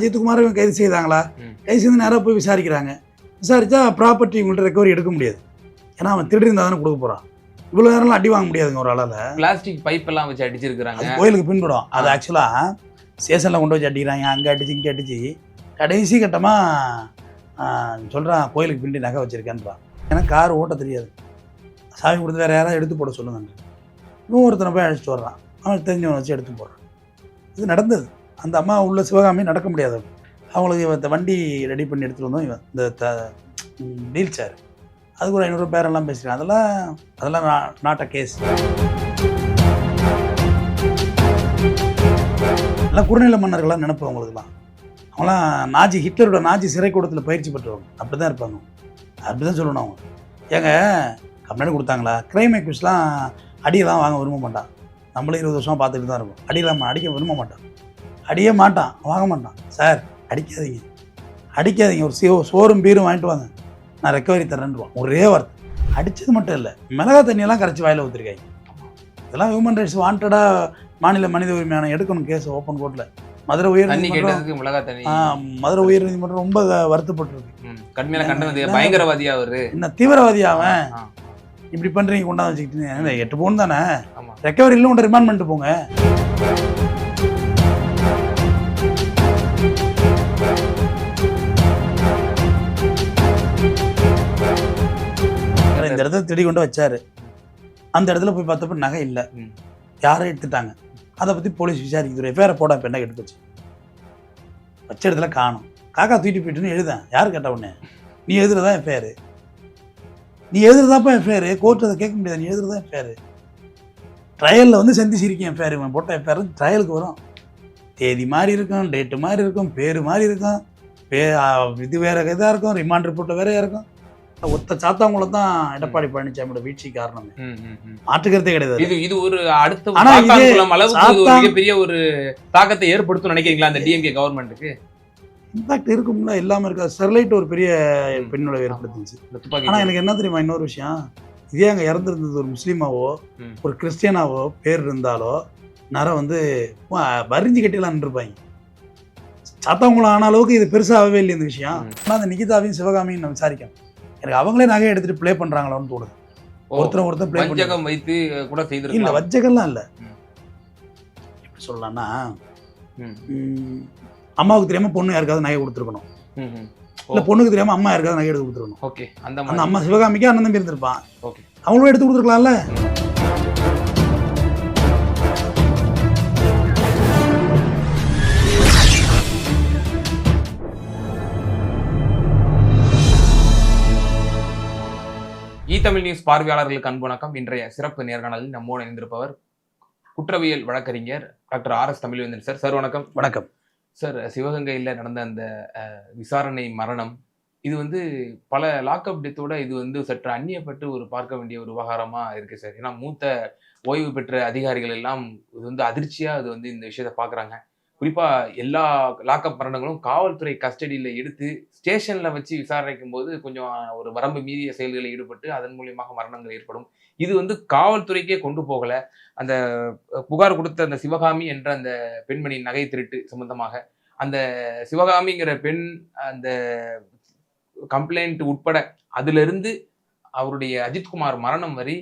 அஜித்குமார் கைது செய்தாங்களா. கைது செய்து நேராக போய் விசாரிக்கிறாங்க. விசாரிச்சா ப்ராப்பர்ட்டி உங்கள்கிட்ட ரெக்கவரி எடுக்க முடியாது. ஏன்னா அவன் திருடி இருந்தால் தானே கொடுக்க போகிறான் இவ்வளோ நேரம்லாம் அடி வாங்க முடியாதுங்க ஒரு ஆளால். பிளாஸ்டிக் பைப் எல்லாம் வச்சு அடிச்சிருக்காங்க அது கோயிலுக்கு பின்படும் அது ஆக்சுவலாக ஸ்டேஷனில் கொண்டு வச்சு அடிக்கிறாங்க. அங்கே அடிச்சு இங்கே அடிச்சு. கடைசி கட்டமாக சொல்கிறான் கோயிலுக்கு பின்னாடி நகை வச்சுருக்கேன்றான். எனக்கு கார் ஓட்ட தெரியாது. சாமி கொடுத்து வேறு யாராவது எடுத்து போட சொல்லுங்க. இன்னும் ஒருத்தனை போய் அழைச்சிட்டு வர்றான். அவன் தெரிஞ்சவனை வச்சு எடுத்து போடுறான். இது நடந்தது. அந்த அம்மா உள்ள சிவகாமி நடக்க முடியாது. அவங்களுக்கு இவன் இந்த வண்டி ரெடி பண்ணி எடுத்துகிட்டு வந்தோம். இவன் இந்த த வீல் சேர் அதுக்கு ஒரு ஐநூறு பேரெல்லாம் பேசுகிறேன் அதெல்லாம் அதெல்லாம் நாட் அ கேஸ் எல்லாம் குறுநில மன்னர்கள்லாம் நினைப்போம் அவங்களுக்குலாம் அவங்களாம் நாஜி ஹிட்லரோட நாஜி சிறை கூடத்தில் பயிற்சி பெற்றவங்க. அப்படி தான் இருப்பாங்க. அப்படி தான் சொல்லணும் அவங்க. ஏங்க கம்ப்ளைண்ட் கொடுத்தாங்களா? கிரைம் எக்யூஸ்லாம் அடியெல்லாம் வாங்க விரும்ப மாட்டான். நம்மளும் இருபது வருஷமாக பார்த்துட்டு தான் இருக்கும். அடியெல்லாம் அடிக்க விரும்ப மாட்டான். அடியே மாட்டான் வாங்க மாட்டான். சார் அடிக்காதீங்க. அடிக்காதீங்க ஒரு சோ சோறும் பீரும் வாங்கிட்டு வாங்க. நான் ரெக்கவரி தரேன்டுவான் ஒரே வார்த்தை. அடித்தது மட்டும் இல்லை மிளகா தண்ணியெல்லாம் கரைச்சி வாயில் ஊற்றிருக்காங்க இதெல்லாம் ஹியூமன் ரைட்ஸ் வாண்டடாக மாநில மனித உரிமை ஆணையம் எடுக்கணும் கேஸ் ஓப்பன் கோர்ட்டில் மதுரை உயர் நீதிமன்றம் மதுரை உயர் நீதிமன்றம் ரொம்ப வருத்தப்பட்டிருக்கு. கடுமையான கண்டனது பயங்கரவாதியா அவரு? என்ன தீவிரவாதி அவன்? இப்படி பண்றீங்க கொண்டாந்து வச்சுக்கிட்டு எட்டு பவுன் தானே ரெக்கவரி இல்லை உன்ட்ட ரிமாண்ட் பண்ணிட்டு போங்க. இந்த இடத்துல திடி கொண்டு வச்சாரு. அந்த இடத்துல போய் பார்த்தப்ப நகை இல்லை. யாரும் எடுத்துட்டாங்க. அதை பற்றி போலீஸ் விசாரிக்குது எஃப்ஐஆர் போட இப்போ என்ன கெட்டு போச்சு வச்ச இடத்துல காணும். காக்கா தூக்கிட்டு போயிட்டுன்னு எழுதேன் யார் கேட்ட உடனே நீ எழுதுறதா எஃப்ஐஆர் நீ எழுதுறதாப்பா எஃப்ஐஆர் கோர்ட் அதை கேட்க முடியாது. நீ எழுதுறதா எஃப்ஐஆர் ட்ரையலில் வந்து சந்தி சிரிக்கும் எஃப்ஐஆர் இவன் போட்ட எஃப்ஐஆர் ட்ரையலுக்கு வரும். தேதி மாதிரி இருக்கும் டேட்டு மாதிரி இருக்கும் பேர் மாதிரி இருக்கும். பே இது வேற இதாக இருக்கும் ரிமாண்ட் ரிப்போர்ட்டில் வேறையா இருக்கும். ஒத்த சாத்தாங்குளம் தான் எடப்பாடி பழனிசாமியோட வீழ்ச்சி காரணமே. மாற்றுக்கிறதே கிடையாது. இது இது ஒரு அடுத்த ஆனா அளவுக்கு இது ஒரு தாக்கத்தை ஏற்படுத்தும் நினைக்கிறீங்களா அந்த டிஎம்கே கவர்மெண்ட்டுக்கு இம்பாக்ட் இருக்கும்ல இல்லாமல் இருக்கா ஸ்டெர்லைட் ஒரு பெரிய. பின்னடைவு ஏற்படுத்துச்சு. ஆனால் எனக்கு என்ன தெரியுமா இன்னொரு விஷயம்? இதே அங்கே இறந்துருந்தது ஒரு முஸ்லீமாவோ. ஒரு கிறிஸ்டியனாவோ பேர் இருந்தாலோ நரம் வந்து வரிஞ்சு கட்டிலாம் நின்றுப்பாங்க. சாத்தாங்குளம் ஆன அளவுக்கு இது பெருசாகவே இல்லை இந்த விஷயம். ஆனால் அந்த நிகிதாவையும் சிவகாமியும் நான் விசாரிக்கேன் எனக்கு அவங்களே நகையை எடுத்துட்டு ப்ளே பண்ணுறாங்களோன்னு தோணுது. ஒருத்தர் ஒருத்தர் ப்ளே பண்ணி வைத்து கூட இல்லை செய்திருக்கலாம் வஞ்சகம்லாம் இல்லை. எப்படி சொல்லலாம்னா அம்மாவுக்கு தெரியாமல் பொண்ணு யாருக்காவது நகை கொடுத்துருக்கணும். இல்லை பொண்ணுக்கு தெரியாமல் அம்மா யாருக்காவது நகை எடுத்து கொடுத்துருக்கணும். ஓகே அந்த அம்மா சிவகாமிக்கு அண்ணன் தம்பி இருந்திருப்பான். ஓகே. அவங்களும் எடுத்து கொடுத்துருக்கலாம்ல? தமிழ் நியூஸ் பார்வையாளர்களுக்கு அன்பு வணக்கம். இன்றைய சிறப்பு நேர்காணலில் நம்மோடு இணைந்திருப்பவர் குற்றவியல் வழக்கறிஞர் doctor R S Tamilvendhan sir. Sir வணக்கம். வணக்கம். சார் சிவகங்கையில் நடந்த அந்த விசாரணை மரணம் இது வந்து பல லாக்அப் டெத்தோட இது வந்து சற்று அந்நியப்பட்டு ஒரு பார்க்க வேண்டிய ஒரு விவகாரமா இருக்கு சார். ஏன்னா மூத்த ஓய்வு பெற்ற அதிகாரிகள் எல்லாம் இது வந்து அதிர்ச்சியா அது வந்து இந்த விஷயத்தை பார்க்கறாங்க குறிப்பாக எல்லா லாக்அப் மரணங்களும் காவல்துறை கஸ்டடியில் எடுத்து ஸ்டேஷனில் வச்சு விசாரிக்கும் போது கொஞ்சம் ஒரு வரம்பு மீறிய செயல்களில் ஈடுபட்டு அதன் மூலியமாக மரணங்கள் ஏற்படும். இது வந்து காவல்துறைக்கே கொண்டு போகலை. அந்த புகார் கொடுத்த அந்த சிவகாமி என்ற அந்த பெண்மணி நகை திருட்டு சம்பந்தமாக. அந்த சிவகாமிங்கிற பெண் அந்த கம்ப்ளைண்ட் உட்பட அதிலிருந்து அவருடைய அஜித்குமார் மரணம் வரை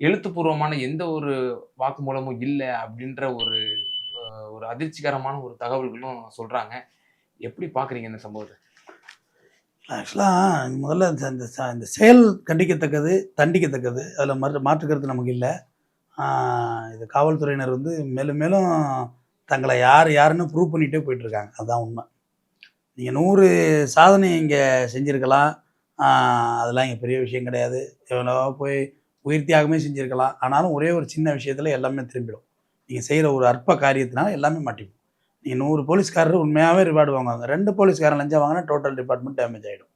எழுத்துப்பூர்வமான எந்த ஒரு வாக்குமூலமும் இல்லை அப்படின்ற ஒரு ஒரு அதிர்ச்சிகரமான ஒரு தகவல்களும் சொல்றாங்க. எப்படி பாக்குறீங்க இந்த சம்பவத்தை? ஆக்சுவலாக முதல்ல இந்த இந்த இந்த செயல் கண்டிக்கத்தக்கது தண்டிக்கத்தக்கது அதில் மாற்று மாற்றுக்கிறது நமக்கு இல்லை. இது காவல்துறையினர் வந்து மேலும் மேலும் தங்களை யார் யாருன்னு ப்ரூவ் பண்ணிகிட்டே போயிட்டுருக்காங்க. அதுதான் உண்மை. நீங்கள் நூறு சாதனை இங்கே செஞ்சுருக்கலாம். அதெல்லாம் இங்கே பெரிய விஷயம் கிடையாது. எவ்வளோ போய் உயிர் தியாகமே செஞ்சுருக்கலாம். ஆனாலும் ஒரே ஒரு சின்ன விஷயத்தில் எல்லாமே திரும்பிடும். நீங்கள் செய்கிற ஒரு அற்ப காரியத்தினால எல்லாமே மாட்டிப்போம் நீங்கள் நூறு போலீஸ்காரர் உண்மையாகவே ரிவார்டு வாங்குவாங்க. ரெண்டு போலீஸ்காரன் லஞ்சம் வாங்கினா டோட்டல் டிபார்ட்மெண்ட் டேமேஜ் ஆகிடும்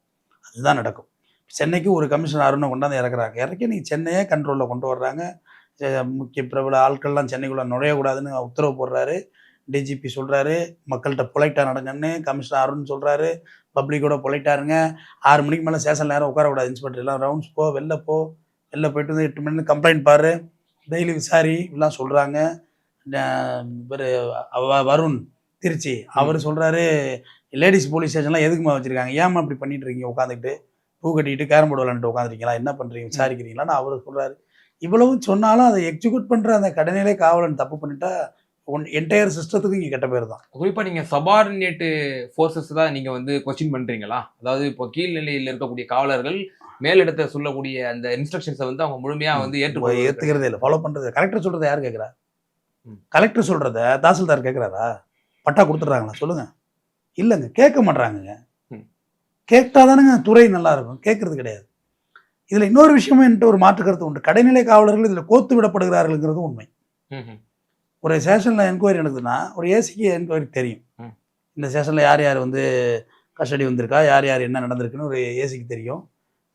அதுதான் நடக்கும். சென்னைக்கு ஒரு கமிஷனர் அருணை கொண்டாந்து இறக்குறாங்க. இறக்கி நீங்கள் சென்னையே கண்ட்ரோலில் கொண்டு வர்றாங்க. முக்கிய பிரபல ஆட்கள்லாம் சென்னைக்குள்ளே நுழையக்கூடாதுன்னு உத்தரவு போடுறாரு. டிஜிபி சொல்கிறாரு மக்கள்கிட்ட பொலைட்டாக நடங்கன்னு கமிஷனர் அருண் சொல்கிறாரு பப்ளிக்கோட பொலைட்டாக இருங்க. ஆறு மணிக்கு மேலே சேஷன் நேரம் உட்காரக்கூடாது இன்ஸ்பெக்டர் எல்லாம் ரவுண்ட்ஸ் போ வெளில போ. வெளில போயிட்டு வந்து எட்டு மணி கம்ப்ளைண்ட் பாரு. டெய்லி விசாரி இப்படிலாம் சொல்கிறாங்க இவர் வருண் திருச்சி அவர் சொல்றாரு லேடிஸ் போலீஸ் ஸ்டேஷன்லாம் எதுக்குமா வச்சிருக்காங்க? ஏமா இப்படி பண்ணிட்டு இருக்கீங்க உட்காந்துக்கிட்டு? பூ கட்டிக்கிட்டு கேரம் போர்டு விளாண்டுட்டு உட்காந்துருக்கீங்களா? என்ன பண்றீங்க? விசாரிக்கிறீங்களான்னு அவர் சொல்றாரு. இவ்வளவும் சொன்னாலும் அதை எக்ஸிக்யூட் பண்ற அந்த கடைநிலை காவலன் தப்பு பண்ணிட்டா ஒன் என்டையர் சிஸ்டத்துக்கு இங்கே கெட்ட பேர் தான். குறிப்பா நீங்க சபார்டினேட் ஃபோர்ஸஸ் தான் நீங்க வந்து கொஸ்டின் பண்றீங்களா? அதாவது இப்போ கீழ்நிலையில் இருக்கக்கூடிய காவலர்கள் மேலிடத்தை சொல்லக்கூடிய அந்த இன்ஸ்ட்ரக்ஷன்ஸை வந்து அவங்க முழுமையா வந்து ஏற்றுக்கொள்ள ஏத்துக்கிறதே இல்லை. ஃபாலோ பண்றது கலெக்டர் சொல்றதை யார் கேட்குறா. கலெக்டர் சொல்றத தாசில்தார் கேட்குறாரா பட்டா கொடுத்துட்றாங்களா? சொல்லுங்க. இல்லைங்க கேட்க மாட்றாங்கங்க. ம். கேட்டாதானுங்க துறை நல்லா இருக்கும் கேட்கறது கிடையாது. இதுல இன்னொரு விஷயமும் என்கிட்ட ஒரு மாற்று கருத்து உண்டு. கடைநிலை காவலர்கள் இதுல கோத்து விடப்படுகிறார்கள்ங்கிறது உண்மை. ஒரு ஸ்டேஷனில் என்கொயரி நடக்குதுன்னா ஒரு ஏசிக்கு என்கொயரி தெரியும். இந்த ஸ்டேஷனில் யார் யார் வந்து கஸ்டடி வந்திருக்கா? யார் யார் என்ன நடந்திருக்குன்னு ஒரு ஏசிக்கு தெரியும்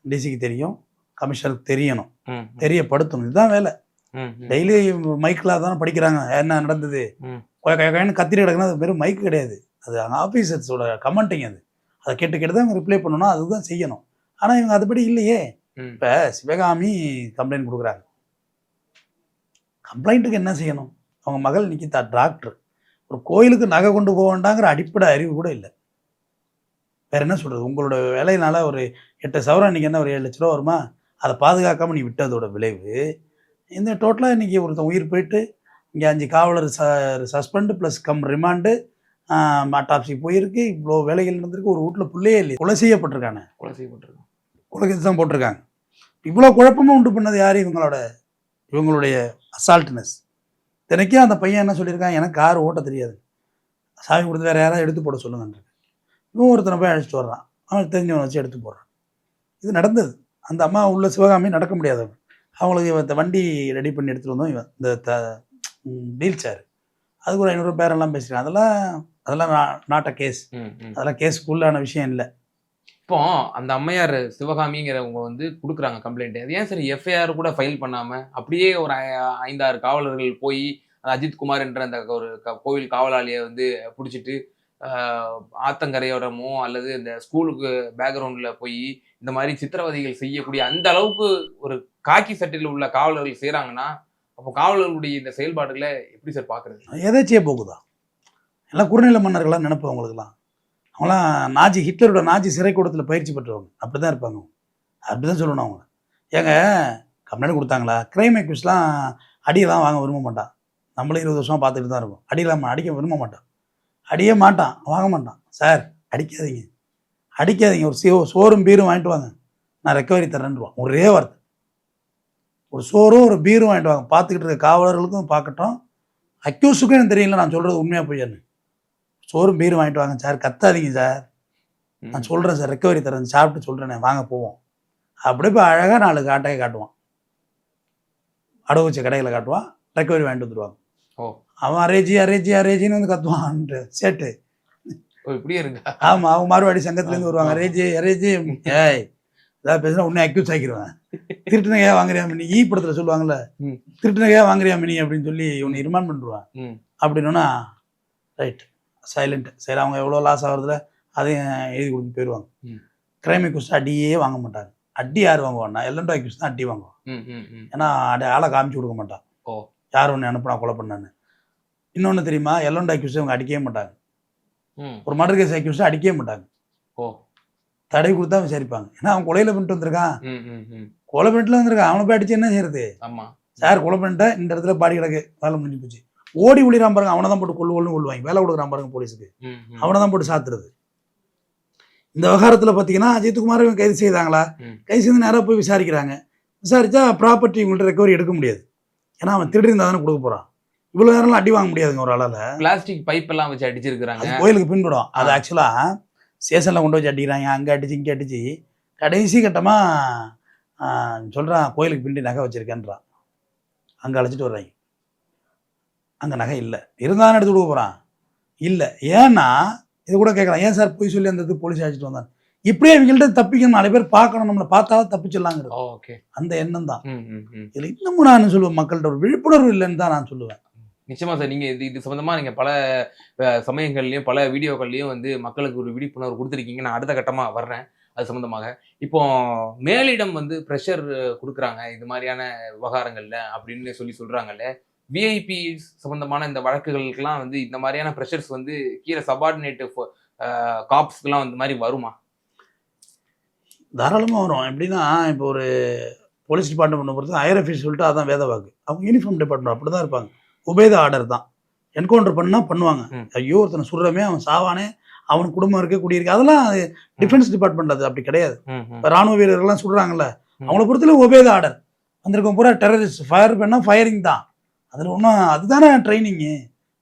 டிசிக்கு தெரியும் கமிஷனருக்கு தெரியணும். தெரியப்படுத்தணும். இதுதான் வேலை. டெய்லி மைக்கில் தானே படிக்கிறாங்க. என்ன நடந்தது? கத்திரி கிடக்குன்னா அது வெறும் மைக் கிடையாது. அது அங்கே ஆஃபீஸர்ஸோட கமெண்டிங் அது. அதை கேட்டு கேட்டு தான் ரிப்ளை பண்ணணும். அதுதான் செய்யணும். ஆனால் இவங்க அதுபடி இல்லையே. இப்போ சிவகாமி கம்ப்ளைண்ட் கொடுக்குறாங்க. கம்ப்ளைண்ட்டுக்கு என்ன செய்யணும்? அவங்க மகள் நிக்கிதா டாக்டர் ஒரு கோயிலுக்கு நகை கொண்டு போக வேண்டாங்கிற அடிப்படை அறிவு கூட இல்லை. வேற என்ன சொல்றது? உங்களோட வேலையினால ஒரு எட்டு சவரம் இன்னைக்கு என்ன ஒரு ஏழு லட்ச ரூபா வருமா? அதை பாதுகாக்காம நீ விட்டதோட விளைவு. இந்த டோட்டலாக இன்னைக்கு ஒருத்தன் உயிர் போயிட்டு இங்கே அஞ்சு காவலர் ச suspend plus cum remand autopsy போயிருக்கு. இவ்வளோ வேலைகள் நடந்திருக்கு. ஒரு வீட்டில் பிள்ளையே இல்லை கொலை செய்யப்பட்டிருக்கானே. கொலை செய்யப்பட்டிருக்காங்க. கொலை தான் போட்டிருக்காங்க. இவ்வளோ குழப்பமும் உண்டு பண்ணது யார்? இவங்களோட இவங்களுடைய அசால்ட்னஸ் தினைக்கும் அந்த பையன் என்ன சொல்லியிருக்கான்? எனக்கு கார் ஓட்ட தெரியாது. சாமி கொடுத்து வேற யாராவது எடுத்து போட சொல்லுங்கன்ற இவன் ஒருத்தனை போய் அழைச்சிட்டு வர்றான். அவன் தெரிஞ்சவனை வச்சு எடுத்து போடுறான். இது நடந்தது. அந்த அம்மா உள்ள சிவகாமி நடக்க முடியாதவங்க அவங்களுக்கு இவன் வண்டி ரெடி பண்ணி எடுத்துகிட்டு வந்தோம். இவன் இந்த த வீல் சேர் அதுக்கு ஒரு ஐநூறு பேரெல்லாம் பேசுகிறான் அதெல்லாம் அதெல்லாம் நாட்ட கேஸ் ம், ம். அதெல்லாம் கேஸுக்குள்ளான விஷயம் இல்லை. இப்போ அந்த அம்மையார் சிவகாமிங்கிறவங்க வந்து கொடுக்குறாங்க கம்ப்ளைண்ட் அது ஏன் சரி எஃப்ஐஆர் கூட ஃபைல் பண்ணாம அப்படியே ஒரு ஐ- ஐந்தாறு காவலர்கள் போய் அஜித் குமார் என்ற அந்த ஒரு கோவில் காவலாளியை வந்து பிடிச்சிட்டு ஆத்தங்கரையோரமோ அல்லது இந்த ஸ்கூலுக்கு பேக்ரவுண்டில் போய் இந்த மாதிரி சித்திரவதைகள் செய்யக்கூடிய அந்த அளவுக்கு ஒரு காக்கி சட்டில் உள்ள காவலர்கள் செய்கிறாங்கன்னா அப்போ காவலர்களுடைய இந்த செயல்பாடுகளை எப்படி சார் பார்க்குறது எதாச்சியே போகுதா? எல்லாம் குறுநில மன்னர்கள்லாம் நினைப்பு அவங்களுக்குலாம் அவங்களாம் நாஜி ஹிட்லரோட நாஜி சிறைக்கூடத்தில் பயிற்சி பெற்றவங்க. அப்படி தான் இருப்பாங்க. அப்படி தான் சொல்லணும் அவங்க. ஏங்க கம்ப்ளைண்ட் கொடுத்தாங்களா? கிரைம் எக்யூஸ்லாம் அடியெல்லாம் வாங்க விரும்ப மாட்டான் நம்மளும் இருபது வருஷமாக பார்த்துட்டு தான் இருக்கும். அடியெல்லாம் அடிக்க விரும்ப மாட்டான் அடியே மாட்டான் வாங்க மாட்டான். சார் அடிக்காதீங்க. அடிக்காதீங்க. ஒரு சோ சோறும் பீரும் வாங்கிட்டு வாங்க. நான் ரெக்கவரி தரேன்ருவான் ஒரே வார்த்தை. ஒரு சோறும் ஒரு பீரும் வாங்கிட்டு வாங்க. பார்த்துக்கிட்டு இருக்க காவலர்களுக்கும் பார்க்கட்டும். அக்யூஸுக்கும் எனக்கு தெரியல நான் சொல்கிறது உண்மையாக பொய்யான்னு சோறும் பீரும் வாங்கிட்டு வாங்க. சார் கத்தாதீங்க சார். நான் சொல்கிறேன் சார் ரெக்கவரி தரேன் சாப்பிட்டு சொல்கிறேனே வாங்க போவோம். அப்படியே போய் அழகாக நாலு காட்டையை காட்டுவான். அடவு வச்ச கடைகளை காட்டுவான். ரெக்கவரி வாங்கிட்டு வந்துடுவாங்க ஓ. அவன் அரேஜி அரேஜி அரேஜின்னு வந்து கத்துவான்ட்டு. சேட்டு. இப்படியே இருக்கா ஆமாம் அவங்க மார்வாடி சங்கத்துலேருந்து வருவாங்க. அரேஜி அரேஜி. ஏய் ஏதாவது பேசுனா உன்னை அக்யூஸ் ஆக்கிடுவேன் திருட்டு நகையா வாங்குறியா மினி? ஈ படத்தில் சொல்லுவாங்கல்ல. திருட்டு நகையா வாங்குறியா மினி அப்படின்னு சொல்லி இவனை ரிமாண்ட் பண்ணிடுவான். அப்படின்னா ரைட் சைலண்ட் சரி அவங்க எவ்வளோ லாஸ் ஆகுறதுல அதையும் எழுதி கொடுத்து போயிடுவாங்க. கிரைம் அக்யூஸ் அடியே வாங்க மாட்டாங்க. அடி யார் வாங்குவான்னா எல்லண்டோ அக்யூஸ் தான் அடி வாங்குவான். ஏன்னா அடி ஆளை காமிச்சு கொடுக்க மாட்டான். யார் ஒன்று அனுப்புனா கொலை பண்ணான்னு. இன்னொன்று தெரியுமா? எல்லண்டோ அக்யூஸ் இவங்க அடிக்கவே மாட்டாங்க. ஒரு மர்டர் கேஸ் அக்யூஸ் அடிக்கவே மாட்டாங்க. ஓ. தடை கொடுத்தா விசாரிப்பாங்க ஏன்னா அவன் கொலையில பண்ணிட்டு வந்திருக்கான். கொலை பண்ணிட்டுல வந்திருக்கான். அவனை போய் அடிச்சு என்ன செய்யறது? ஆமா. சார் கொலை பண்ணிட்டேன் இந்த இடத்துல பாடி கிடக்கு. வேலை முடிஞ்சு போச்சு. ஓடி ஒளிரான் பாருங்க அவனை தான் போட்டு கொள்ளு கொள்ளும் கொள்ளுவாங்க வேலை கொடுக்குறான் பாருங்க போலீஸுக்கு. அவனை தான் போட்டு சாத்துறது. இந்த விவகாரத்தில் பார்த்தீங்கன்னா அஜித்குமார் கைது செய்தாங்களா. கைது செய்து நேராக போய் விசாரிக்கிறாங்க. விசாரிச்சா ப்ராப்பர்ட்டி இவங்கள்ட்ட ரெக்கவரி எடுக்க முடியாது. ஏன்னா அவன் திருடி இருந்தால் தானே கொடுக்க போகிறான் இவ்வளோ நேரம்லாம் அடி வாங்க முடியாதுங்க ஒரு ஆளால். பிளாஸ்டிக் பைப் எல்லாம் வச்சு அடிச்சிருக்கிறாங்க. கோயிலுக்கு பின்படும் அது ஆ. ஆக்சுவலாக ஸ்டேஷனில் கொண்டு வச்சு அடிக்கிறாங்க. அங்கே அடிச்சு இங்கே அடிச்சு. கடைசி கட்டமாக சொல்கிறான் கோயிலுக்கு பின்னாடி நகை வச்சுருக்கேன்றான். அங்கே அழைச்சிட்டு வர்றாங்க. அங்கே நகை இல்லை. இருந்தாலும் எடுத்து கொடுக்க போகிறான் இல்லை. ஏன்னா இது கூட கேட்குறான் ஏன் சார் போய் சொல்லி அந்த இது போலீஸ் அழைச்சிட்டு வந்தான் இப்படியே இவங்கள்ட்ட தப்பிக்கணும். நாலு பேர் பார்க்கணும். நம்மளை பார்த்தா தப்பிச்சிடலாங்கிறது. ஓகே அந்த எண்ணம் தான். இதில் இன்னமும் நான் சொல்லுவேன்? மக்கள்கிட்ட ஒரு விழிப்புணர்வு இல்லைன்னு தான் நான் சொல்லுவேன். நிச்சயமா சார் நீங்க இது இது சம்பந்தமா நீங்க பல அஹ், சமயங்கள்லயும் பல வீடியோக்கள்லயும் வந்து மக்களுக்கு ஒரு விழிப்புணர்வு கொடுத்துருக்கீங்க. நான் அடுத்த கட்டமா வர்றேன் அது சம்மந்தமாக இப்போ மேலிடம் வந்து ப்ரெஷர் கொடுக்குறாங்க இது மாதிரியான விவகாரங்கள்ல அப்படின்னு சொல்லி சொல்றாங்கல்ல விஐபி சம்பந்தமான இந்த வழக்குகளுக்கெல்லாம் வந்து இந்த மாதிரியான ப்ரெஷர்ஸ் வந்து கீழே சபார்டினேட் காப்ஸ்க்குலாம் இந்த மாதிரி வருமா? தாராளமாக வரும். எப்படின்னா இப்போ ஒரு போலீஸ் டிபார்ட்மெண்ட் பொறுத்து ஹையர் அஃபீஸ் சொல்லிட்டு அதான் வேத வாக்கு அவங்க யூனிஃபார்ம் டிபார்ட்மெண்ட் அப்படி தான் இருப்பாங்க. உபேத ஆர்டர் தான். என்கவுண்டர் பண்ணால் பண்ணுவாங்க. ஐயோ ஒருத்தனை சுடுறமே அவன் சாவானே அவன் குடும்பம் இருக்கு குடியிருக்கு அதெல்லாம் டிஃபென்ஸ் டிபார்ட்மெண்ட் அது அப்படி கிடையாது. இப்போ ராணுவ வீரர்கள்லாம் சுடுறாங்கல்ல. அவங்கள பொறுத்தல உபேத ஆர்டர். வந்திருக்கோம் பூரா டெரரிஸ்ட் ஃபயர் பண்ணால் ஃபயரிங் தான். அதில் ஒன்றும் அதுதானே ட்ரைனிங்கு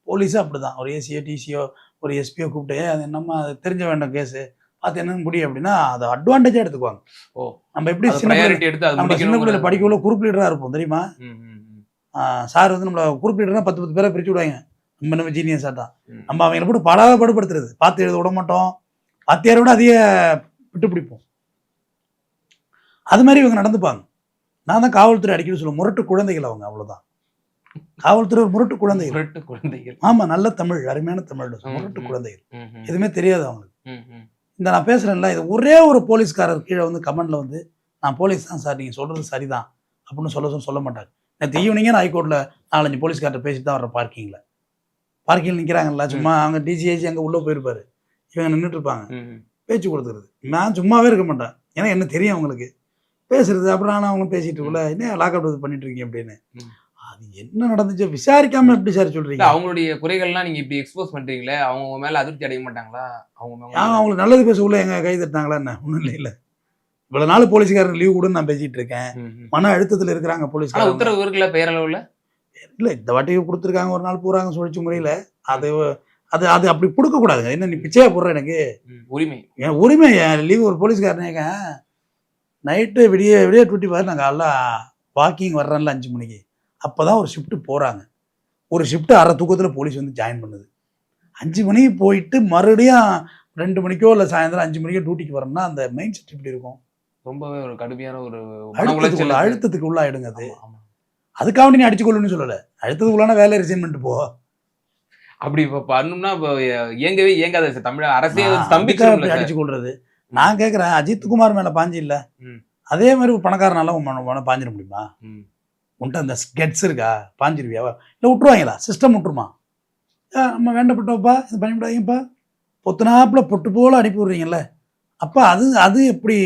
போலீஸும் அப்படி தான் ஒரு ஏசியோ டிசியோ ஒரு எஸ்பியோ கூப்பிட்டு அது என்னம்மா அது தெரிஞ்ச வேண்டாம் கேஸு பார்த்து என்னன்னு முடியும் அப்படின்னா அதை அட்வான்டேஜாக எடுத்துக்குவாங்க. ஓ. நம்ம எப்படி சின்ன நம்ம சின்ன பிள்ளைல படிக்கக்குள்ள குரூப் லீடராக இருப்போம் தெரியுமா. சார் வந்து நம்மள குரூப் லீடர்னா பத்து பத்து பேரை பிரிச்சு விடுவாங்க. நம்ம நம்ம ஜீனியஸ் ஆட்டா ம். நம்ம அவங்கள போட்டு படாத படுபடுத்துறது பார்த்து எழுத விட மாட்டோம். வாத்தியாரை விட அதிக விட்டு பிடிப்போம். அது மாதிரி இவங்க நடந்துப்பாங்க. நான் தான் காவல்துறை அடிக்கடி சொல்லுவேன். முரட்டு குழந்தைகள் அவங்க அவ்வளவுதான். காவல்துறை முரட்டு குழந்தைகள். முரட்டு குழந்தைகள். ஆமா நல்ல தமிழ் அருமையான தமிழ். முரட்டு. குழந்தைகள். எதுவுமே தெரியாது அவங்களுக்கு. இந்த நான் பேசுறேன்ல இது ஒரே ஒரு போலீஸ்காரர் கீழே வந்து கமெண்ட்ல வந்து நான் போலீஸ் தான் சார் நீங்க சொல்றது சரிதான். அப்படின்னு சொல்ல சொல்ல சொல்ல மாட்டாங்க நேற்று ஈவினிங்கே நான் ஹைகோர்ட்டில் நாலஞ்சு போலீஸ்கார்ட்ட பேசிட்டு தான் வர்றேன் பார்க்கிங்கில் பார்க்கிங்கில் நிற்கிறாங்கல்ல சும்மா அவங்க டிசிஐசி அங்கே உள்ளே போயிருப்பாரு. இவங்க நின்றுட்டு இருப்பாங்க. பேச்சு கொடுத்துருது. நான் சும்மாவே இருக்க மாட்டேன். ஏன்னா என்ன தெரியும் அவங்களுக்கு. பேசுறது அப்புறம் நான் அவங்களும் பேசிட்டு இருக்கல என்ன லாக்அப் இது பண்ணிட்டு இருக்கீங்க அப்படின்னு. அது என்ன நடந்துச்சு விசாரிக்காம எப்படி சார் சொல்றீங்க? அவங்களுடைய குறைகள்லாம் நீங்க இப்படி எக்ஸ்போஸ் பண்றீங்களே அவங்க மேல அதிருப்தி அடைய மாட்டாங்களா? அவங்க அவங்களுக்கு நல்லது பேச உள்ள எங்க கை தட்டினாங்களா என்ன? ஒன்றும் இல்லை. இல்லை இவ்வளோ நாள் போலீஸ்காரன் லீவ் கொடுன்னு நான் பேசிட்டு இருக்கேன். மன அழுத்தத்தில் இருக்கிறாங்க ஆனா போலீஸ்காரங்க உத்தரவு இருக்குல்ல பெயரளவுல இல்லை? இந்த வாட்டி கொடுத்துருக்காங்க ஒரு நாள் பூராங்க சுழற்சி முறையில். அது அது அது அப்படி கொடுக்கக்கூடாதுங்க என்ன நீ பிச்சையா போடுற எனக்கு? உரிமை. என் உரிமை என் லீவ் ஒரு போலீஸ்காரனேங்க நைட்டு விடிய விடிய டூட்டி பாரு நான் காலைல வாக்கிங் வர்றேன்ல அஞ்சு மணிக்கு. அப்போ தான் ஒரு ஷிஃப்ட்டு போகிறாங்க ஒரு ஷிஃப்ட்டு அரை தூக்கத்தில் போலீஸ் வந்து ஜாயின் பண்ணுது. அஞ்சு மணிக்கு போயிட்டு மறுபடியும் ரெண்டு மணிக்கோ இல்லை சாயந்தரம் அஞ்சு மணிக்கோ டியூட்டிக்கு வரணும்னா அந்த மைண்ட் செட் எப்படி இருக்கும்? ரொம்பவே ஒரு கடுமையான ஒரு மன அழுத்தத்துக்கு உள்ளாயிடுங்க அது. அதுக்காக நீ அடிச்சு கொள்ளுன்னு சொல்லலை. அழுத்தத்துக்கு உள்ளான வேலை ரிசைன் பண்ணிட்டு போ. அப்படி இப்ப பண்ணோம்னா இப்ப இயங்கவே இயங்காத சார். தமிழ் அரசே சார். அடிச்சு கொள்றது நான் கேட்குறேன் அஜித் குமார் மேலே பாஞ்சு இல்லை. அதே மாதிரி ஒரு பணக்காரனால உன் பாஞ்சிட முடியுமா. உன்ட்ட அந்த கெட்ஸ் இருக்கா? பாஞ்சிருவியா? இல்லை விட்டுருவாங்களா? சிஸ்டம் விட்டுருமா? நம்ம வேண்டப்பட்டோப்பா இது பண்ணிவிடாதீங்கப்பா. பொத்துனாப்புல பொட்டு போல அனுப்பி விடுறீங்கல்ல. அப்போ அது அது எப்படி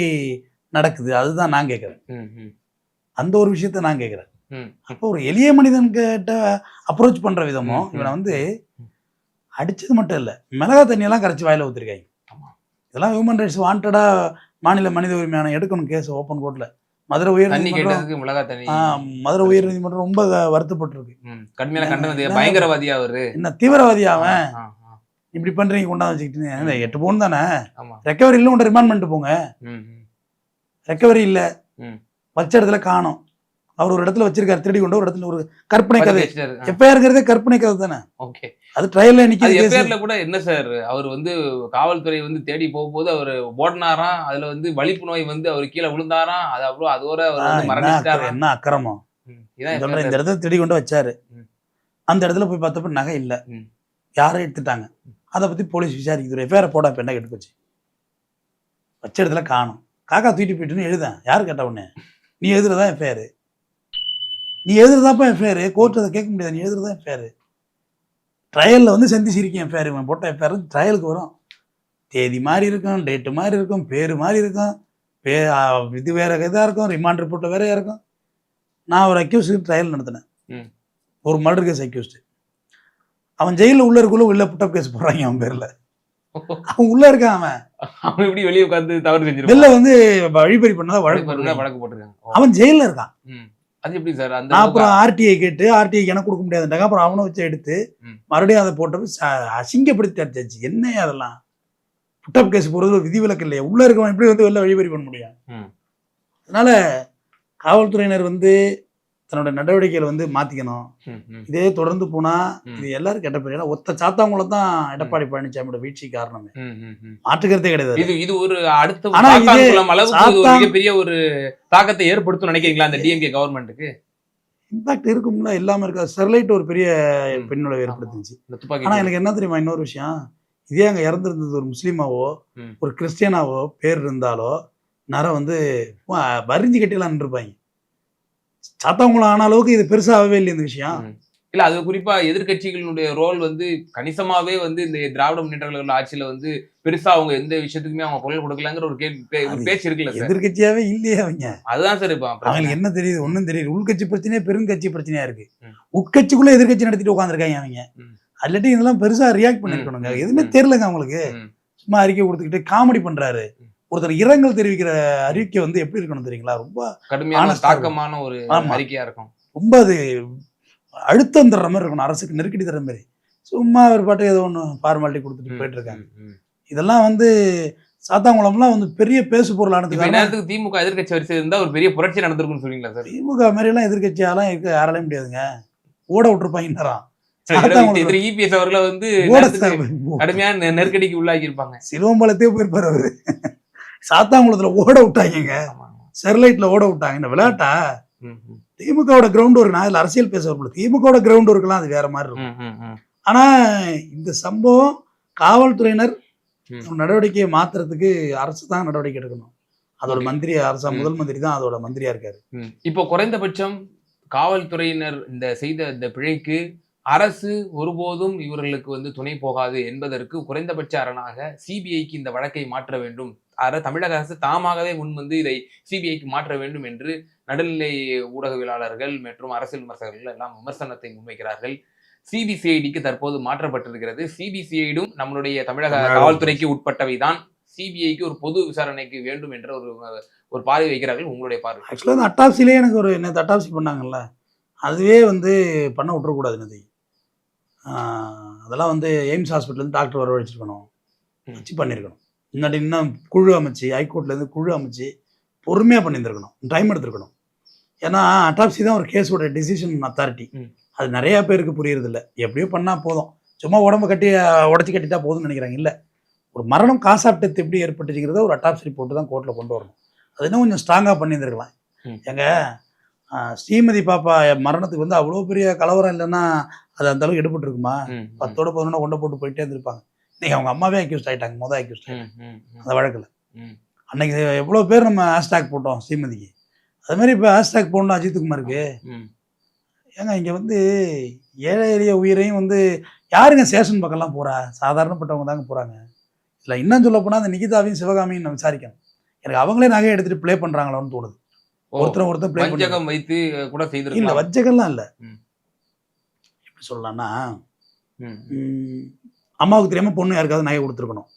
நடக்குது அதுதான் நான் கேட்குறேன் அந்த ஒரு விஷயத்த நான் கேட்குறேன். அப்போ ஒரு எளிய மனிதன்கிட்ட அப்ரோச் பண்ணுற விதமும் இவனை. வந்து அடிச்சது மட்டும் இல்லை மிளகா தண்ணியெல்லாம் கரைச்சி வாயில ஊற்றிருக்காங்க. இதெல்லாம் ஹியூமன் ரைட்ஸ் வாண்டடா மாநில மனித உரிமை ஆணையம் எடுக்கணும் கேஸ் ஓப்பன் கோர்ட்ல மதுரை உயர் நீதிமன்றம் மதுரை உயர் நீதிமன்றம் ரொம்ப வருத்தப்பட்டிருக்கு. கடுமையான என்ன- கண்டனது என்ன- பயங்கரவாதியா அவரு? என்ன தீவிரவாதி அவன்? இப்படி பண்றீங்க கொண்டாந்து வச்சுக்கிட்டு எட்டு பவுன் தானே? ரெக்கவரி இல்லை ரிமாண்ட் பண்ணிட்டு போங்க. ரெக்கவரி இல்லை. வச்ச இடத்துல காணும். அவர் ஒரு இடத்துல வச்சிருக்காரு. திருடி கொண்டு ஒரு இடத்துல ஒரு கற்பனை கதை. எஃப்ஐஆருங்கிறதே கற்பனை கதை தானே? ஓகே. அது ட்ரையல்ல நிற்கிது எஃப்ஐஆர்ல கூட என்ன சார்? அவர் வந்து காவல்துறை வந்து தேடி போகும்போது அவர் ஓடினாராம். அதுல வந்து வலிப்பு நோய் வந்து அவர் கீழே விழுந்தாராம். அது அப்புறம் அதோட அவர் என்ன அக்கிரமம்? சொல்றேன். இந்த இடத்துல திருடி கொண்டு வச்சாரு. அந்த இடத்துல போய் பார்த்தப்ப நகை இல்லை. யாரும் எடுத்துட்டாங்க. அதை பத்தி போலீஸ் விசாரிக்குது. எஃப்ஐஆர் போட இப்ப என்ன கெட்டு போச்சு வச்ச இடத்துல காணும். காக்கா தூக்கிட்டு போயிட்டுன்னு எழுதேன். யார் கேட்ட உடனே நீ எழுதுறதா எஃப்ஐஆர் நீ எழுதுறதாப்பா எஃப்ஐஆர் கோர்ட் அதை கேட்க முடியாது. நீ எழுதுறதா எஃப்ஐஆர் ட்ரையலில் வந்து செஞ்சு சிரிக்கும் எஃப்ஐஆர் இவன் போட்ட எஃப்ஐஆர் ட்ரையலுக்கு வரும். தேதி மாதிரி இருக்கும் டேட்டு மாதிரி இருக்கும் பேர் மாதிரி இருக்கும். பே இது வேற இதாக இருக்கும் ரிமாண்ட் ரிப்போர்ட்டில் வேறையா இருக்கும். நான் ஒரு அக்யூஸ்டு ட்ரையல் நடத்தினேன். ஒரு மர்டர் கேஸ் அக்யூஸ்டு அவன் ஜெயிலில் உள்ள இருக்குள்ள உள்ள புட்டப் கேஸ் போடுறாங்க அவன் பேரில். அவன் உள்ள இருக்கான் அவன். அவன் எப்படி வெளியே உட்கார்ந்து தவறு வெளில செஞ்சிருப்பான் வந்து வழிபறி பண்ணதா வழக்கு வழக்கு போட்டிருக்காங்க. அவன் ஜெயிலில் இருக்கான். அது எப்படி சார்? அந்த அப்புறம் ஆர்டிஐ கேட்டு ஆர்டிஐ எனக்கு கொடுக்க முடியாதுட்டாங்க அப்புறம் அவனை வச்சு எடுத்து. மறுபடியும் அதை போட்டப்ப ச- அசிங்கப்படுத்தி அடிச்சாச்சு என்ன அதெல்லாம்? புட்டப் கேஸ் போடுறது ஒரு விதிவிலக்கு இல்லையா. உள்ள இருக்கவன் எப்படி வந்து வெளில வழிபறி பண்ண முடியும். அதனால காவல்துறையினர் வந்து தன்னோட நடவடிக்கைகளை வந்து மாத்திக்கணும். இதே தொடர்ந்து போனா. இது எல்லாரும் கெட்ட பேர் ஏன்னா ஒத்த சாத்தாங்குளம் தான் எடப்பாடி பழனிசாமியோட வீழ்ச்சி காரணமே. மாற்றுக்கிறதே கிடையாது இது இது ஒரு அடுத்த அளவுக்கு மிகப்பெரிய ஒரு தாக்கத்தை ஏற்படுத்தும் நினைக்கிறீங்களா அந்த டிஎம்கே கவர்மெண்ட்டுக்கு இம்பாக்ட் இருக்கும்ல இல்லாம இருக்கா ஸ்டெர்லைட் ஒரு பெரிய ம். பின்விளைவு ஏற்படுத்துச்சு இந்த துப்பாக்கி ஆனா சூடு. எனக்கு என்ன தெரியுமா இன்னொரு விஷயம் இதே அங்க இறந்துருந்தது ஒரு முஸ்லீமாவோ. ஒரு கிறிஸ்டியனாவோ பேர் இருந்தாலோ நேரம் வந்து வரிஞ்சு கட்டிலாம் நின்றுப்பாங்க சாத்தவங்களும் ஆன அளவுக்கு இது பெருசாகவே இல்லை இந்த விஷயம். இல்ல அது குறிப்பா எதிர்க்கட்சிகளுடைய ரோல் வந்து கணிசமாவே வந்து இந்த திராவிட முன்னேற்ற கழக ஆட்சியில வந்து பெருசா அவங்க எந்த விஷயத்துக்குமே அவங்க குரல் கொடுக்கலங்கிற ஒரு அது பேச்சு இருக்குல்ல சார் எதிர்க்கட்சியாவே இல்லையே அவங்க அதுதான் சார் இப்ப. அவங்களுக்கு என்ன தெரியுது ஒண்ணும் தெரியுது உள்கட்சி பிரச்சனையே பெருங்கட்சி பிரச்சனையா இருக்கு. உட்கட்சிக்குள்ள எதிர்க்கட்சி நடத்திட்டு உட்காந்துருக்காங்க அவங்க ம். அல்லாட்டி இதெல்லாம் பெருசா ரியாக்ட் பண்ணிருக்கணுங்க. எதுவுமே. தெரியலங்க அவங்களுக்கு. சும்மா அறிக்கை கொடுத்துக்கிட்டு காமெடி பண்றாரு. ஒருத்தர் இரங்கல் தெரிவிக்கிற அறிக்கை வந்து எப்படி இருக்கணும் தெரியுங்களா? ரொம்ப கடுமையான தாக்கமான ஒரு. அறிக்கையா இருக்கும். ரொம்ப அது அழுத்தம் தர்ற மாதிரி இருக்கணும். அரசுக்கு நெருக்கடி தர்ற மாதிரி. சும்மா ஒரு பாட்டு ஏதோ ஒன்று ஃபார்மாலிட்டி கொடுத்துட்டு போயிட்டு இருக்காங்க. இதெல்லாம் வந்து சாத்தாங்குளம்லாம் வந்து பெரிய பேசு பொருள் இப்ப ஆனதுக்கு நேரத்துக்கு திமுக எதிர்க்கட்சி வரிசை இருந்தா ஒரு பெரிய புரட்சி நடந்திருக்கும்னு சொல்றீங்களா சார்? திமுக மாதிரிலாம் எதிர்கட்சியாலாம் இருக்க யாராலையும் முடியாதுங்க. ஓட விட்டுருப்பாங்க திரு இபிஎஸ் அவர்களை வந்து கடுமையான நெருக்கடிக்கு உள்ளாக்கி இருப்பாங்க சிலுவம்பலத்தே போயிருப்பாரு அவரு. சாத்தாங்குளத்துல ஓட விட்டாங்க ஸ்டெர்லைட்ல ஓட விட்டாங்க. இந்த விளையாட்டா? திமுகவோட கிரவுண்ட் ஒர்க் நான் இதுல அரசியல் பேச வரல திமுகவோட கிரவுண்ட் ஒர்க்லாம் அது வேற மாதிரி இருக்கும். ஆனா இந்த சம்பவம் காவல்துறையினர். நடவடிக்கையை மாத்துறதுக்கு அரசு தான் நடவடிக்கை எடுக்கணும். அதோட. மந்திரி அரசா. முதல் மந்திரி தான் அதோட மந்திரியா இருக்காரு. இப்போ குறைந்தபட்சம் காவல்துறையினர் இந்த செய்த இந்த பிழைக்கு அரசு ஒருபோதும் இவர்களுக்கு வந்து துணை போகாது என்பதற்கு குறைந்தபட்ச அரணாக சிபிஐக்கு இந்த வழக்கை மாற்ற வேண்டும். அர தமிழக அரசு தாமாகவே முன் வந்து இதை சிபிஐக்கு மாற்ற வேண்டும் என்று நடுநிலை ஊடகவியலாளர்கள் மற்றும் அரசியல் விமர்சகர்கள் எல்லாம் விமர்சனத்தை முன்வைக்கிறார்கள். சிபிசிஐடிக்கு தற்போது மாற்றப்பட்டிருக்கிறது. சிபிசிஐடும் நம்மளுடைய தமிழக காவல்துறைக்கு உட்பட்டவைதான். சிபிஐக்கு ஒரு பொது விசாரணைக்கு வேண்டும் என்ற ஒரு ஒரு பார்வை வைக்கிறார்கள் உங்களுடைய பார்வை. ஆக்சுவலாக அந்த அட்டாப்சிலே எனக்கு ஒரு நேற்று அட்டாப்சி பண்ணாங்கல்ல. அதுவே வந்து பண்ண விட்டுறக்கூடாது நதி அதெல்லாம் வந்து எய்ம்ஸ் ஹாஸ்பிட்டல்லேருந்து டாக்டர் வரவழைச்சிருக்கணும். ம். வச்சு பண்ணியிருக்கணும் முன்னாடி இன்னும் குழு அமைச்சு ஹைகோர்ட்லேருந்து குழு அமைச்சு பொறுமையாக பண்ணியிருந்திருக்கணும். டைம் எடுத்திருக்கணும். ஏன்னா அட்டாப்சி தான் ஒரு கேஸோட டிசிஷன் அத்தாரிட்டி. அது நிறைய பேருக்கு புரியறதில்ல. எப்படியோ பண்ணால் போதும். சும்மா உடம்ப கட்டி உடச்சி கட்டிட்டா போதும்னு நினைக்கிறாங்க. இல்லை. ஒரு மரணம் காசாப்டத்து எப்படி ஏற்பட்டுச்சுங்கிறத ஒரு அட்டாப்சி ரிப்போர்ட் தான் கோர்ட்டில் கொண்டு வரணும். அது இன்னும் கொஞ்சம் ஸ்ட்ராங்காக பண்ணியிருந்திருக்கலாம். ம். ஸ்ரீமதி பாப்பா மரணத்துக்கு வந்து அவ்வளோ பெரிய கலவரம் இல்லைன்னா அது அந்த அளவுக்கு எடுபட்டு இருக்குமா ம், ம், பத்தோட பதினொன்று கொண்டு போட்டு போயிட்டே இருந்திருப்பாங்க. இன்னைக்கு அவங்க அம்மாவே அக்யூஸ்ட் ஆயிட்டாங்க மொதல் அக்யூஸ்ட் ம். அந்த வழக்கில். அன்னைக்கு எவ்வளோ பேர் நம்ம ஹேஷ்டேக் போட்டோம் ஸ்ரீமதிக்கு. அது மாதிரி இப்போ ஹேஷ்டேக் போடணும் அஜித்குமாருக்கு. ஏங்க இங்கே வந்து ஏழை எளிய உயிரையும் வந்து யாருங்க சேஷன் பக்கம்லாம் போகிறா சாதாரணப்பட்டவங்க தாங்க போகிறாங்க இல்லை இன்னும் சொல்ல போனால் அந்த நிகிதாவையும் சிவகாமியும் நான் விசாரிக்கணும். எனக்கு அவங்களே நகையை எடுத்துகிட்டு ப்ளே பண்ணுறாங்களோன்னு தோணுது. ஒருத்தர் ஒருத்தர் ப்ளே வஞ்சகம் வைத்து கூட இல்லை செய்திருக்கலாம் வஞ்சகம்லாம் இல்லை. எப்படி சொல்லலாம்னா அம்மாவுக்கு தெரியாமல் பொண்ணு யாருக்காவது நகை கொடுத்துருக்கணும்.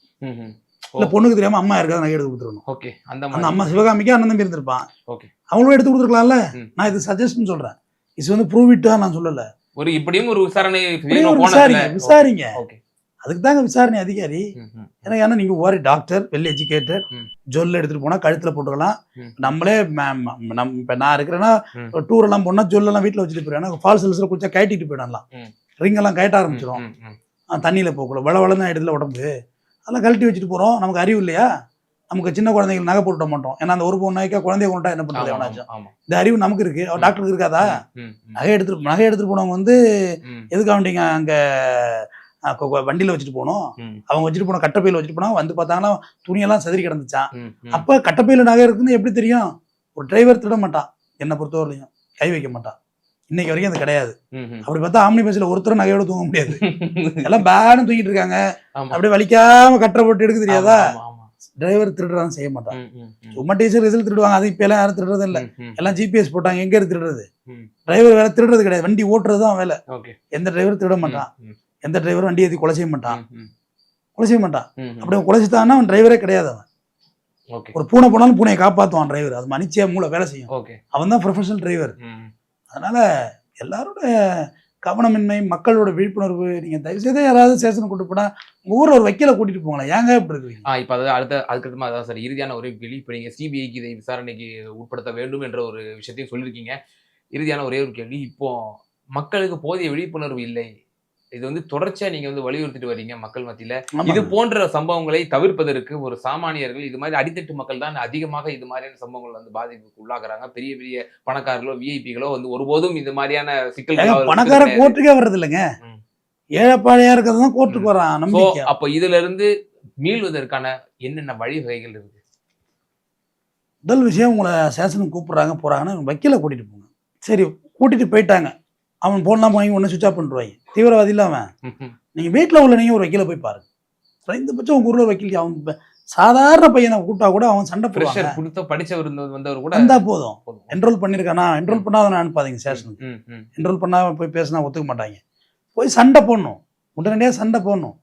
இல்லை பொண்ணுக்கு தெரியாமல் அம்மா யாருக்காவது நகை எடுத்து கொடுத்துருக்கணும். ஓகே அந்த அம்மா சிவகாமிக்கு அண்ணன் தம்பி இருந்திருப்பான். Okay. அவங்களும் எடுத்து கொடுத்துருக்கலாம்ல. நான் இது சஜஷன் சொல்கிறேன் இது வந்து ப்ரூவ் இட்டா நான் சொல்லலை. ஒரு இப்படியும் ஒரு விசாரணை விசாரிங்க. ஓகே. அதுக்கு தாங்க விசாரணை அதிகாரி. ஏன்னா ஏன்னா நீங்கள் ஒரு டாக்டர் வெல் எஜுகேட்டட் ம். ஜொல் எடுத்துகிட்டு போனால் கழுத்தில் போட்டுக்கலாம். நம்மளே நம் இப்போ நான் இருக்கிறேன்னா ம். டூர் எல்லாம் போனால் ஜொல்லெல்லாம் வீட்டில் வச்சுட்டு போயிடுவேன். ஏன்னா ஃபால்ஸ் ஹில்ஸில் குடிச்சா கட்டிட்டு போயிடலாம். ரிங் எல்லாம் கட்ட ஆரம்பிச்சிடும். தண்ணியில் போகல வள வளன்னு ஆயிடுதுல உடம்பு. அதெல்லாம் கழட்டி வச்சுட்டு போகிறோம் நமக்கு அறிவு இல்லையா? நமக்கு சின்ன குழந்தைங்களுக்கு நகை போட்டுட மாட்டோம். ஏன்னா அந்த ஒரு பொண்ணு நாய்க்கா குழந்தைய கொண்டா என்ன பண்ணுறது எவனாச்சும்? இந்த அறிவு நமக்கு இருக்கு. அவர் டாக்டருக்கு இருக்காதா? நகை எடுத்துட்டு நகை எடுத்துட்டு போனவங்க வந்து ம், எதுக்கு அவண்டிங்க அங்கே வண்டியில் வச்சுட்டு போகணும் ம், அவங்க வச்சுட்டு போன கட்டப்பையில் வச்சுட்டு போனா வந்து பார்த்தாங்கன்னா துணியெல்லாம் செதறி கிடந்துச்சான். அப்போ கட்டப்பையில் நகை இருக்குன்னு எப்படி தெரியும்? ஒரு டிரைவர் திருட மாட்டான். என்னை பொறுத்தவரையிலையும். கை வைக்க மாட்டான். இன்னைக்கு வரைக்கும் அது கிடையாது. அப்படி பார்த்தா ஆம்னி பஸ்ஸில் ஒருத்தரும் நகையோட தூங்க முடியாது. எல்லாம் பேனு தூங்கிட்டு இருக்காங்க. அப்படியே வலிக்காம கட்டரை போட்டு எடுக்க தெரியாதா? டிரைவர் திருடுறான்னு செய்ய மாட்டான். சும்மா டீச்சர் ரிசல்ட் திருடுவாங்க. அது இப்போ எல்லாம் யாரும் திருடுறது இல்லை. எல்லாம் ஜிபிஎஸ் போட்டாங்க. எங்க இருந்து திருடுறது. டிரைவர் வேலை திருடுறது கிடையாது. வண்டி ஓட்டுறது தான் வேலை எந்த டிரைவர் திருட மாட்டான். எந்த டிரைவர் வண்டி ஏற்றி கொலை செய்ய மாட்டான். கொலை செய்ய மாட்டான். அப்படி அவன் கொலை செய்தான்னா அவன் டிரைவரே கிடையாது அவன். ஓகே. ஒரு பூனை போனாலும் பூனையை காப்பாற்றுவான் டிரைவர் அது மனுச்சியா மூளை வேலை செய்யும். ஓகே. அவன் தான் ப்ரொஃபஷனல் டிரைவர் அதனால எல்லாரோட கவனமின்மை மக்களோட விழிப்புணர்வு நீங்க தயவு செய்து யாராவது ஸ்டேஷன் கூட்டு போனா உங்க ஊர்ல ஒரு வக்கீல கூட்டிட்டு போங்களேன். ஏங்க இப்படி இருக்கீங்க? ஆ இப்போ அதாவது அடுத்த அதுக்கடுத்தமா அதான் சார் இறுதியான ஒரே கேள்வி இப்போ நீங்கள் சிபிஐக்கு இதை விசாரணைக்கு உட்படுத்த வேண்டும் என்ற ஒரு விஷயத்தையும் சொல்லியிருக்கீங்க. இறுதியான ஒரே ஒரு கேள்வி இப்போ மக்களுக்கு போதிய விழிப்புணர்வு இல்லை. இது வந்து தொடர்ச்சியா நீங்க வந்து வலியுறுத்திட்டு வர்றீங்க மக்கள் மத்தியில. இது. போன்ற சம்பவங்களை தவிர்ப்பதற்கு ஒரு சாமானியர்கள் இது மாதிரி அடித்தட்டு மக்கள் தான் அதிகமாக இது மாதிரியான சம்பவங்கள் வந்து பாதிப்புக்கு உள்ளாகுறாங்க. பெரிய பெரிய பணக்காரர்களோ விஐபிகளோ வந்து ஒருபோதும் இது மாதிரியான ஏங்க, சிக்கல்கள் பணக்காரன் கோர்ட்டுக்கே வர்றது இல்லைங்க. ஏழைப்பாழையா இருக்கிறது தான் கோர்ட்டுக்கு வரான் அப்ப இதுல இருந்து மீள்வதற்கான என்னென்ன வழிவகைகள் இருக்கு? முதல் விஷயம் உங்களை ஸ்டேஷனுக்கு கூப்பிடுறாங்க போறாங்கன்னா வக்கீல கூட்டிட்டு போங்க. சரி கூட்டிட்டு போயிட்டாங்க. அவன் ஃபோன்லாம் வாங்கி ஒன்று சுவிச் ஆஃப் பண்ணிடுவாங்க தீவிரவாதி இல்லை அவன். நீங்கள் வீட்டில் உள்ள நீங்கள் ஒரு வக்கீலை போய் பாருங்க. குறைந்தபட்சம் உங்கள் ஊரில் வக்கீல் அவன் சாதாரண பையனை கூட்டா கூட அவன் சண்டை ப்ரெஷர் கொடுத்த படிச்சவர் வந்தவர் கூட வந்தா போதும். என்ரோல் பண்ணியிருக்கானா என்ரோல் பண்ணாதான் அனுப்பாதீங்க ஸ்டேஷனுக்கு. என்ரோல் பண்ணாம போய் பேசினா ஒத்துக்க மாட்டாங்க. போய் சண்டை போடணும். உடனடியாக சண்டை போடணும்.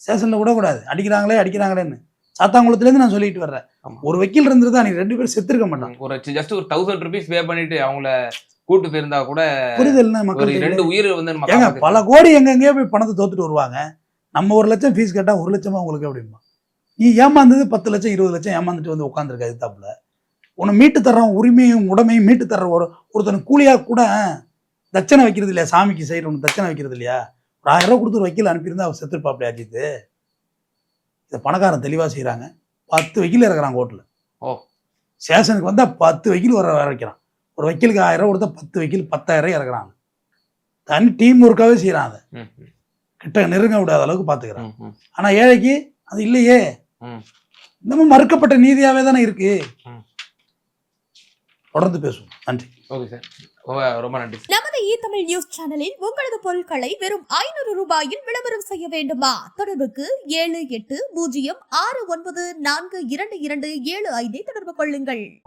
ஸ்டேஷனில் விடக்கூடாது. அடிக்கிறாங்களே அடிக்கிறாங்களேன்னு. சாத்தாங்குளத்துலேருந்து நான் சொல்லிட்டு வர்றேன். ஒரு வக்கீல் இருந்திருந்தா நீ ரெண்டு பேரும் செத்துருக்க மாட்டான் ஒரு ஜஸ்ட் ஒரு தௌசண்ட் ருபீஸ் பே பண்ணிட்டு அவங்கள கூட்டு போயிருந்தா கூட புரிதல்னா மக்கள் ரெண்டு உயிர் வந்து ஏங்க. பல கோடி எங்க எங்கேயோ போய் பணத்தை தோத்துட்டு வருவாங்க. நம்ம ஒரு லட்சம் ஃபீஸ் கேட்டா ஒரு லட்சமா உங்களுக்கு அப்படிமா நீ ஏமாந்தது பத்து லட்சம் இருபது லட்சம் ஏமாந்துட்டு வந்து உட்காந்துருக்க எதிர்த்தாப்புல. உன்னை மீட்டு தர்றவன் உரிமையும் உடமையும் மீட்டு தர்ற ஒரு ஒருத்தன் கூலியா கூட தட்சணை வைக்கிறது இல்லையா? சாமிக்கு செய்யறவங்க தட்சணை வைக்கிறது இல்லையா? ஒரு ஆயிரம் ரூபா கொடுத்து ஒரு வக்கீல் அனுப்பியிருந்தா அவர் செத்துருப்பாப்டி அஜித்து இதை பணக்காரன் தெளிவா செய்றாங்க. பத்து வக்கீல் இறக்குறான் கோர்ட்டில் ஓ. ஸ்டேஷனுக்கு வந்தா பத்து வக்கீல் வர வர வைக்கிறான் ஒரு வக்கீலுக்கு ஆயிரம் ரூபா கொடுத்தா பத்து வக்கீல் பத்தாயிரம் இறக்குறாங்க. தனி டீம் ஒர்க்காவே செய்கிறான் அதை. கிட்ட நெருங்க விடாத அளவுக்கு பார்த்துக்கிறான். ம், ம். ஆனா ஏழைக்கு அது இல்லையே. இன்னமும் மறுக்கப்பட்ட நீதியாவே தானே இருக்கு. தொடர்ந்து பேசுவோம். நன்றி. Okay sir. ரொம்ப- நன்றி சார். நமது இ தமிழ் நியூஸ் சேனலில் உங்களது பொருட்களை வெறும் ஐநூறு ரூபாயில் விளம்பரம் செய்ய வேண்டுமா? தொடர்புக்கு ஏழு எட்டு பூஜ்ஜியம் ஆறு ஒன்பது நான்கு இரண்டு இரண்டு ஏழு ஐந்தை தொடர்பு கொள்ளுங்கள்.